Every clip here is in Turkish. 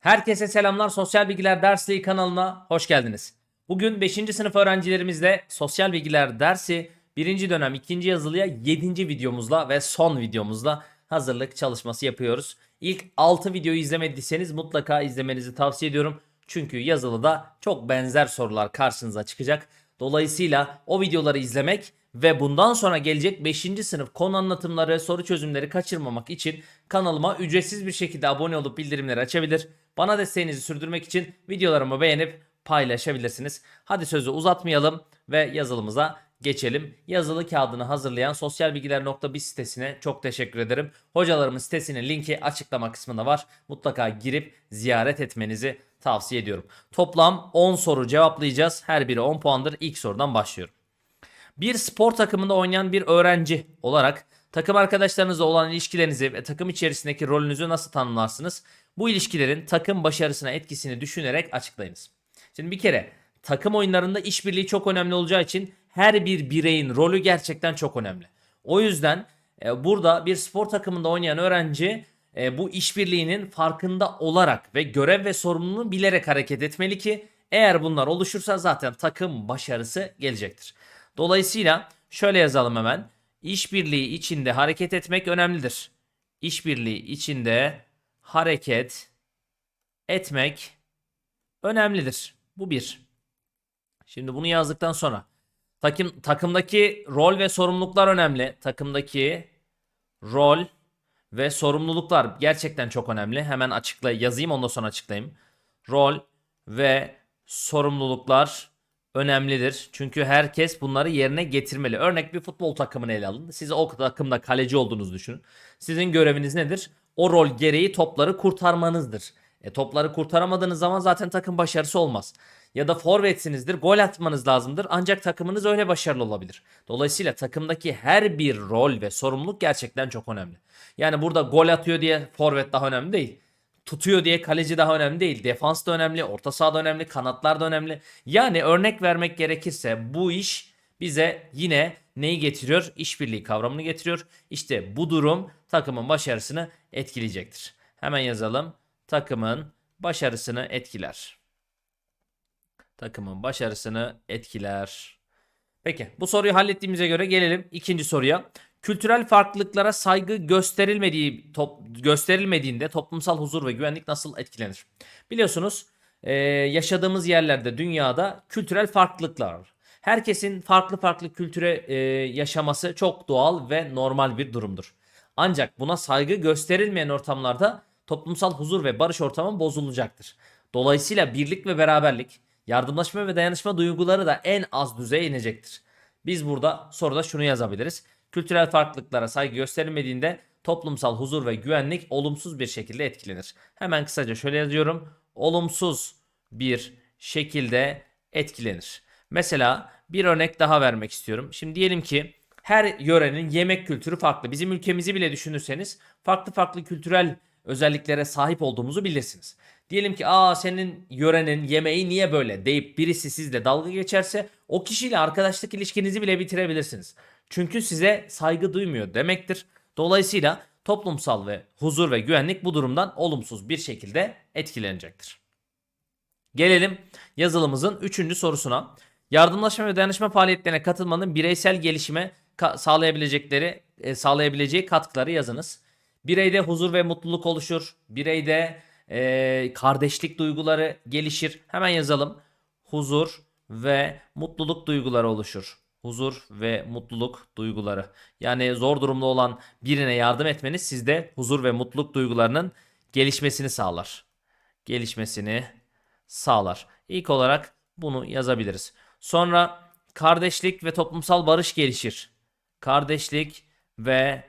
Herkese selamlar. Sosyal Bilgiler Dersliği kanalına hoş geldiniz. Bugün 5. sınıf öğrencilerimizle Sosyal Bilgiler dersi 1. dönem 2. yazılıya 7. videomuzla ve son videomuzla hazırlık çalışması yapıyoruz. İlk 6 videoyu izlemediyseniz mutlaka izlemenizi tavsiye ediyorum. Çünkü yazılıda çok benzer sorular karşınıza çıkacak. Dolayısıyla o videoları izlemek ve bundan sonra gelecek 5. sınıf konu anlatımları, soru çözümleri kaçırmamak için kanalıma ücretsiz bir şekilde abone olup bildirimleri açabilir. Bana desteğinizi sürdürmek için videolarımı beğenip paylaşabilirsiniz. Hadi sözü uzatmayalım ve yazılımıza geçelim. Yazılı kağıdını hazırlayan sosyalbilgiler.biz sitesine çok teşekkür ederim. Hocalarımın sitesinin linki açıklama kısmında var. Mutlaka girip ziyaret etmenizi tavsiye ediyorum. Toplam 10 soru cevaplayacağız. Her biri 10 puandır. İlk sorudan başlıyorum. Bir spor takımında oynayan bir öğrenci olarak takım arkadaşlarınızla olan ilişkilerinizi ve takım içerisindeki rolünüzü nasıl tanımlarsınız? Bu ilişkilerin takım başarısına etkisini düşünerek açıklayınız. Şimdi bir kere takım oyunlarında işbirliği çok önemli olacağı için her bir bireyin rolü gerçekten çok önemli. O yüzden e, burada bir spor takımında oynayan öğrenci e, bu işbirliğinin farkında olarak ve görev ve sorumluluğunu bilerek hareket etmeli ki eğer bunlar oluşursa zaten takım başarısı gelecektir. Dolayısıyla şöyle yazalım hemen. İşbirliği içinde hareket etmek önemlidir. İşbirliği içinde hareket etmek önemlidir. Bu bir. Şimdi bunu yazdıktan sonra takım takımdaki rol ve sorumluluklar önemli. Takımdaki rol ve sorumluluklar gerçekten çok önemli. Hemen açıkla yazayım ondan sonra açıklayayım. Rol ve sorumluluklar önemlidir. Çünkü herkes bunları yerine getirmeli. Örnek bir futbol takımını ele alın. Siz o takımda kaleci olduğunuzu düşünün. Sizin göreviniz nedir? O rol gereği topları kurtarmanızdır. E, topları kurtaramadığınız zaman zaten takım başarısı olmaz. Ya da forvetsinizdir, gol atmanız lazımdır ancak takımınız öyle başarılı olabilir. Dolayısıyla takımdaki her bir rol ve sorumluluk gerçekten çok önemli. Yani burada gol atıyor diye forvet daha önemli değil. Tutuyor diye kaleci daha önemli değil. Defans da önemli, orta saha da önemli, kanatlar da önemli. Yani örnek vermek gerekirse bu iş bize yine neyi getiriyor? İşbirliği kavramını getiriyor. İşte bu durum takımın başarısını etkileyecektir. Hemen yazalım. Takımın başarısını etkiler. Takımın başarısını etkiler. Peki bu soruyu hallettiğimize göre gelelim ikinci soruya. Kültürel farklılıklara saygı gösterilmediği top, gösterilmediğinde toplumsal huzur ve güvenlik nasıl etkilenir? Biliyorsunuz e, yaşadığımız yerlerde dünyada kültürel farklılıklar var. Herkesin farklı farklı kültüre e, yaşaması çok doğal ve normal bir durumdur. Ancak buna saygı gösterilmeyen ortamlarda toplumsal huzur ve barış ortamı bozulacaktır. Dolayısıyla birlik ve beraberlik, yardımlaşma ve dayanışma duyguları da en az düzeye inecektir. Biz burada soruda şunu yazabiliriz. Kültürel farklılıklara saygı gösterilmediğinde toplumsal huzur ve güvenlik olumsuz bir şekilde etkilenir. Hemen kısaca şöyle yazıyorum. Olumsuz bir şekilde etkilenir. Mesela bir örnek daha vermek istiyorum. Şimdi diyelim ki her yörenin yemek kültürü farklı. Bizim ülkemizi bile düşünürseniz farklı farklı kültürel özelliklere sahip olduğumuzu bilirsiniz. Diyelim ki aa senin yörenin yemeği niye böyle deyip birisi sizle dalga geçerse o kişiyle arkadaşlık ilişkinizi bile bitirebilirsiniz. Çünkü size saygı duymuyor demektir. Dolayısıyla toplumsal ve huzur ve güvenlik bu durumdan olumsuz bir şekilde etkilenecektir. Gelelim yazılımızın 3. sorusuna. Yardımlaşma ve dayanışma faaliyetlerine katılmanın bireysel gelişime ka- sağlayabilecekleri e, sağlayabileceği katkıları yazınız. Bireyde huzur ve mutluluk oluşur. Bireyde e, kardeşlik duyguları gelişir. Hemen yazalım. Huzur ve mutluluk duyguları oluşur. Huzur ve mutluluk duyguları. Yani zor durumda olan birine yardım etmeniz sizde huzur ve mutluluk duygularının gelişmesini sağlar. Gelişmesini sağlar. İlk olarak bunu yazabiliriz. Sonra kardeşlik ve toplumsal barış gelişir. Kardeşlik ve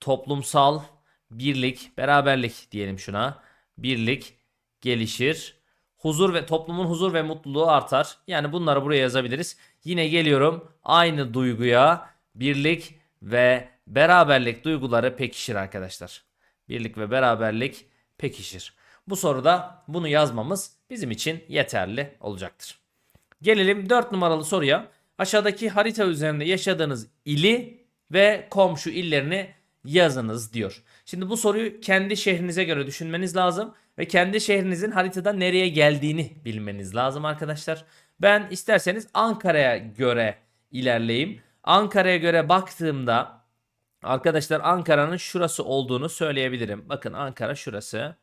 toplumsal birlik, beraberlik diyelim şuna. Birlik gelişir. Huzur ve toplumun huzur ve mutluluğu artar. Yani bunları buraya yazabiliriz. Yine geliyorum aynı duyguya birlik ve beraberlik duyguları pekişir arkadaşlar. Birlik ve beraberlik pekişir. Bu soruda bunu yazmamız bizim için yeterli olacaktır. Gelelim 4 numaralı soruya. Aşağıdaki harita üzerinde yaşadığınız ili ve komşu illerini yazınız diyor. Şimdi bu soruyu kendi şehrinize göre düşünmeniz lazım ve kendi şehrinizin haritada nereye geldiğini bilmeniz lazım arkadaşlar. Ben isterseniz Ankara'ya göre ilerleyeyim. Ankara'ya göre baktığımda arkadaşlar Ankara'nın şurası olduğunu söyleyebilirim. Bakın Ankara şurası.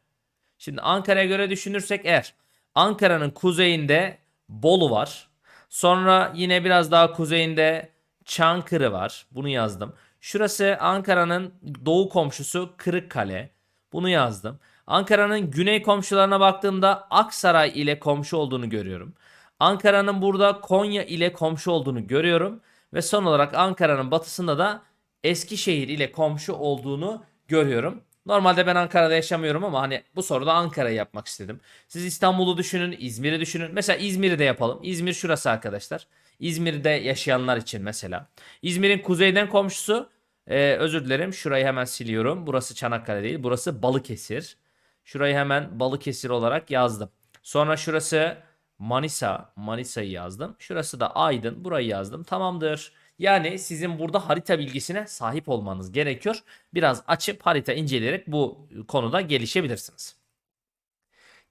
Şimdi Ankara'ya göre düşünürsek eğer Ankara'nın kuzeyinde Bolu var. Sonra yine biraz daha kuzeyinde Çankırı var. Bunu yazdım. Şurası Ankara'nın doğu komşusu Kırıkkale. Bunu yazdım. Ankara'nın güney komşularına baktığımda Aksaray ile komşu olduğunu görüyorum. Ankara'nın burada Konya ile komşu olduğunu görüyorum. Ve son olarak Ankara'nın batısında da Eskişehir ile komşu olduğunu görüyorum. Normalde ben Ankara'da yaşamıyorum ama hani bu soruda Ankara'yı yapmak istedim. Siz İstanbul'u düşünün, İzmir'i düşünün. Mesela İzmir'i de yapalım. İzmir şurası arkadaşlar. İzmir'de yaşayanlar için mesela. İzmir'in kuzeyden komşusu ee, özür dilerim şurayı hemen siliyorum. Burası Çanakkale değil. Burası Balıkesir. Şurayı hemen Balıkesir olarak yazdım. Sonra şurası Manisa. Manisa'yı yazdım. Şurası da Aydın. Burayı yazdım. Tamamdır. Yani sizin burada harita bilgisine sahip olmanız gerekiyor. Biraz açıp harita inceleyerek bu konuda gelişebilirsiniz.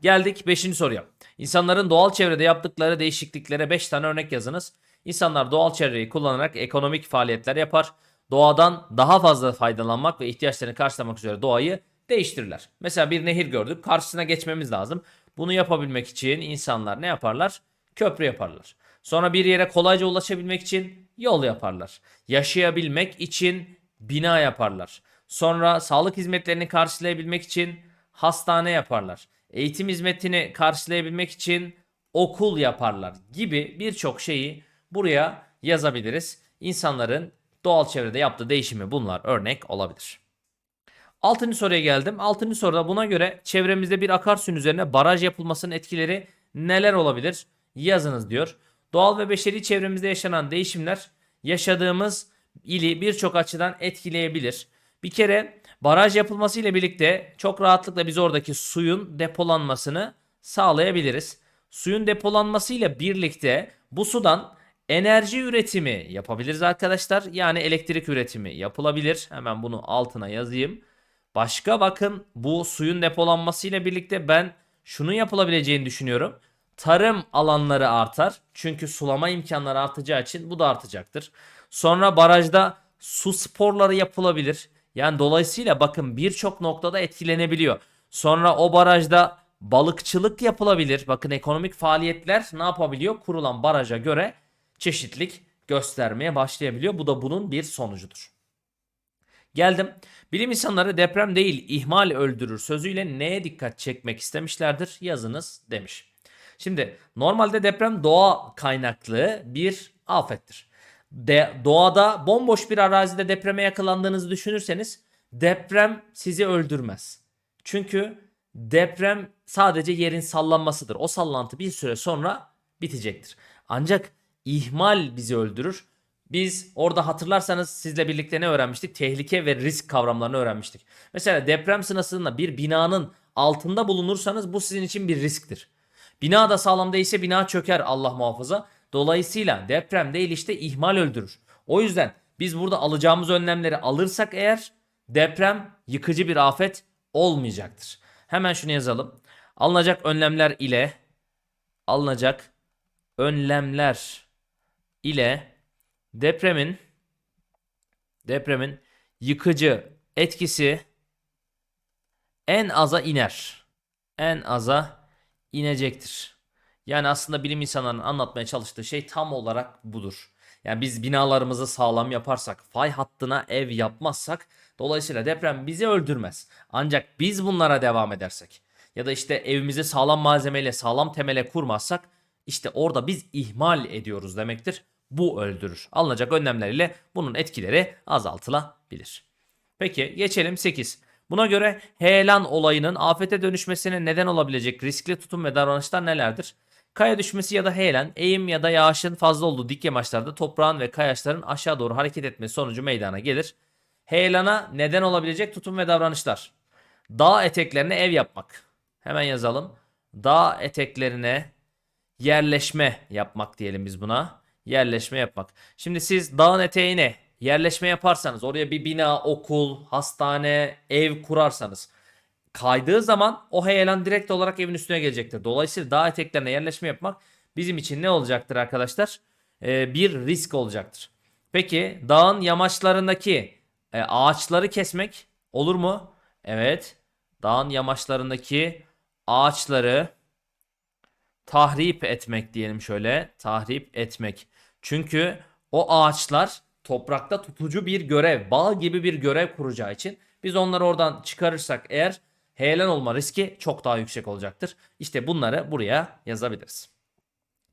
Geldik 5. soruya. İnsanların doğal çevrede yaptıkları değişikliklere 5 tane örnek yazınız. İnsanlar doğal çevreyi kullanarak ekonomik faaliyetler yapar. Doğadan daha fazla faydalanmak ve ihtiyaçlarını karşılamak üzere doğayı değiştirirler. Mesela bir nehir gördük. Karşısına geçmemiz lazım. Bunu yapabilmek için insanlar ne yaparlar? Köprü yaparlar. Sonra bir yere kolayca ulaşabilmek için yol yaparlar. Yaşayabilmek için bina yaparlar. Sonra sağlık hizmetlerini karşılayabilmek için hastane yaparlar. Eğitim hizmetini karşılayabilmek için okul yaparlar gibi birçok şeyi buraya yazabiliriz. İnsanların doğal çevrede yaptığı değişimi bunlar örnek olabilir. Altıncı soruya geldim. Altıncı soruda buna göre çevremizde bir akarsuyun üzerine baraj yapılmasının etkileri neler olabilir? Yazınız diyor. Doğal ve beşeri çevremizde yaşanan değişimler yaşadığımız ili birçok açıdan etkileyebilir. Bir kere baraj yapılması ile birlikte çok rahatlıkla biz oradaki suyun depolanmasını sağlayabiliriz. Suyun depolanması ile birlikte bu sudan enerji üretimi yapabiliriz arkadaşlar. Yani elektrik üretimi yapılabilir. Hemen bunu altına yazayım. Başka bakın bu suyun depolanması ile birlikte ben şunu yapılabileceğini düşünüyorum. Tarım alanları artar. Çünkü sulama imkanları artacağı için bu da artacaktır. Sonra barajda su sporları yapılabilir. Yani dolayısıyla bakın birçok noktada etkilenebiliyor. Sonra o barajda balıkçılık yapılabilir. Bakın ekonomik faaliyetler ne yapabiliyor? Kurulan baraja göre çeşitlik göstermeye başlayabiliyor. Bu da bunun bir sonucudur. Geldim. Bilim insanları deprem değil ihmal öldürür sözüyle neye dikkat çekmek istemişlerdir? Yazınız demiş. Şimdi normalde deprem doğa kaynaklı bir afettir. De, doğada bomboş bir arazide depreme yakalandığınızı düşünürseniz deprem sizi öldürmez. Çünkü deprem sadece yerin sallanmasıdır. O sallantı bir süre sonra bitecektir. Ancak ihmal bizi öldürür. Biz orada hatırlarsanız sizle birlikte ne öğrenmiştik? Tehlike ve risk kavramlarını öğrenmiştik. Mesela deprem sırasında bir binanın altında bulunursanız bu sizin için bir risktir. Bina da sağlam değilse bina çöker Allah muhafaza. Dolayısıyla deprem değil işte ihmal öldürür. O yüzden biz burada alacağımız önlemleri alırsak eğer deprem yıkıcı bir afet olmayacaktır. Hemen şunu yazalım. Alınacak önlemler ile alınacak önlemler ile depremin depremin yıkıcı etkisi en aza iner. En aza inecektir. Yani aslında bilim insanlarının anlatmaya çalıştığı şey tam olarak budur. Yani biz binalarımızı sağlam yaparsak, fay hattına ev yapmazsak dolayısıyla deprem bizi öldürmez. Ancak biz bunlara devam edersek ya da işte evimizi sağlam malzemeyle sağlam temele kurmazsak işte orada biz ihmal ediyoruz demektir. Bu öldürür. Alınacak önlemlerle bunun etkileri azaltılabilir. Peki geçelim 8. Buna göre heyelan olayının afete dönüşmesine neden olabilecek riskli tutum ve davranışlar nelerdir? Kaya düşmesi ya da heyelan, eğim ya da yağışın fazla olduğu dik yamaçlarda toprağın ve kayaçların aşağı doğru hareket etmesi sonucu meydana gelir. Heyelana neden olabilecek tutum ve davranışlar. Dağ eteklerine ev yapmak. Hemen yazalım. Dağ eteklerine yerleşme yapmak diyelim biz buna. Yerleşme yapmak. Şimdi siz dağın eteğine yerleşme yaparsanız oraya bir bina, okul, hastane, ev kurarsanız kaydığı zaman o heyelan direkt olarak evin üstüne gelecektir. Dolayısıyla dağ eteklerine yerleşme yapmak bizim için ne olacaktır arkadaşlar? Ee, bir risk olacaktır. Peki dağın yamaçlarındaki e, ağaçları kesmek olur mu? Evet. Dağın yamaçlarındaki ağaçları tahrip etmek diyelim şöyle. Tahrip etmek. Çünkü o ağaçlar toprakta tutucu bir görev, bağ gibi bir görev kuracağı için biz onları oradan çıkarırsak eğer heyelan olma riski çok daha yüksek olacaktır. İşte bunları buraya yazabiliriz.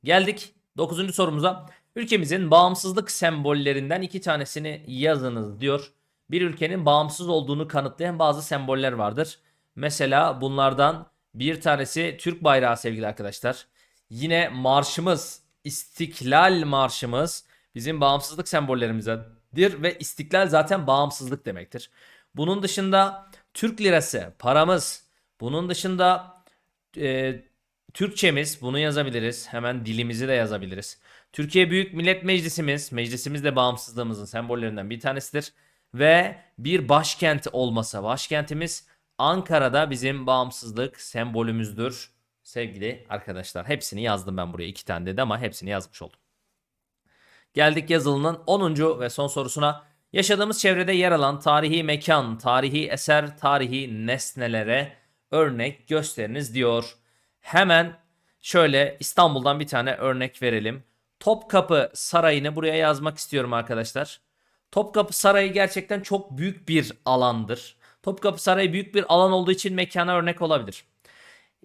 Geldik 9. sorumuza. Ülkemizin bağımsızlık sembollerinden iki tanesini yazınız diyor. Bir ülkenin bağımsız olduğunu kanıtlayan bazı semboller vardır. Mesela bunlardan bir tanesi Türk bayrağı sevgili arkadaşlar. Yine marşımız, İstiklal Marşımız bizim bağımsızlık sembollerimizdendir ve istiklal zaten bağımsızlık demektir. Bunun dışında Türk lirası, paramız. Bunun dışında e, Türkçemiz, bunu yazabiliriz. Hemen dilimizi de yazabiliriz. Türkiye Büyük Millet Meclisimiz, meclisimiz de bağımsızlığımızın sembollerinden bir tanesidir. Ve bir başkent olmasa, başkentimiz Ankara'da bizim bağımsızlık sembolümüzdür. Sevgili arkadaşlar hepsini yazdım ben buraya iki tane dedi ama hepsini yazmış oldum. Geldik yazılının 10. ve son sorusuna. Yaşadığımız çevrede yer alan tarihi mekan, tarihi eser, tarihi nesnelere örnek gösteriniz diyor. Hemen şöyle İstanbul'dan bir tane örnek verelim. Topkapı Sarayı'nı buraya yazmak istiyorum arkadaşlar. Topkapı Sarayı gerçekten çok büyük bir alandır. Topkapı Sarayı büyük bir alan olduğu için mekana örnek olabilir.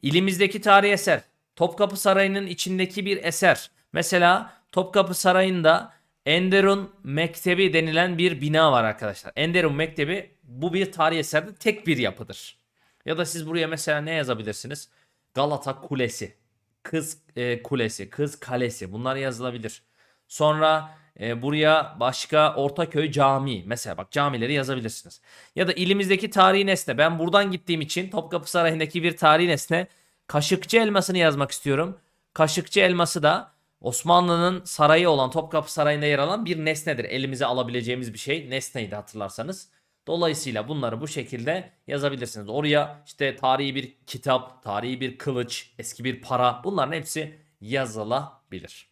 İlimizdeki tarihi eser. Topkapı Sarayı'nın içindeki bir eser. Mesela Topkapı Sarayı'nda Enderun Mektebi denilen bir bina var arkadaşlar. Enderun Mektebi bu bir tarihi eserde tek bir yapıdır. Ya da siz buraya mesela ne yazabilirsiniz? Galata Kulesi, Kız e, Kulesi, Kız Kalesi bunlar yazılabilir. Sonra e, buraya başka Ortaköy Camii mesela bak camileri yazabilirsiniz. Ya da ilimizdeki tarihi nesne ben buradan gittiğim için Topkapı Sarayı'ndaki bir tarihi nesne Kaşıkçı elmasını yazmak istiyorum. Kaşıkçı elması da Osmanlı'nın sarayı olan Topkapı Sarayı'nda yer alan bir nesnedir. Elimize alabileceğimiz bir şey. Nesneydi hatırlarsanız. Dolayısıyla bunları bu şekilde yazabilirsiniz. Oraya işte tarihi bir kitap, tarihi bir kılıç, eski bir para bunların hepsi yazılabilir.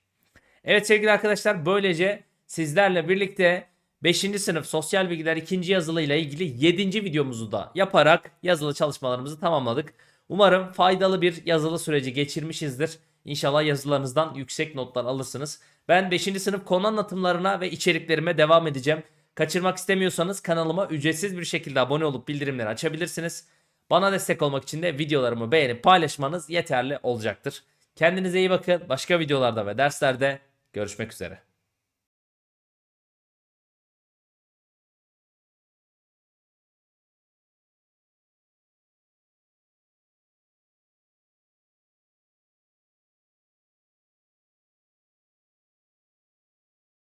Evet sevgili arkadaşlar böylece sizlerle birlikte 5. sınıf sosyal bilgiler 2. yazılı ile ilgili 7. videomuzu da yaparak yazılı çalışmalarımızı tamamladık. Umarım faydalı bir yazılı süreci geçirmişizdir. İnşallah yazılarınızdan yüksek notlar alırsınız. Ben 5. sınıf konu anlatımlarına ve içeriklerime devam edeceğim. Kaçırmak istemiyorsanız kanalıma ücretsiz bir şekilde abone olup bildirimleri açabilirsiniz. Bana destek olmak için de videolarımı beğenip paylaşmanız yeterli olacaktır. Kendinize iyi bakın. Başka videolarda ve derslerde görüşmek üzere.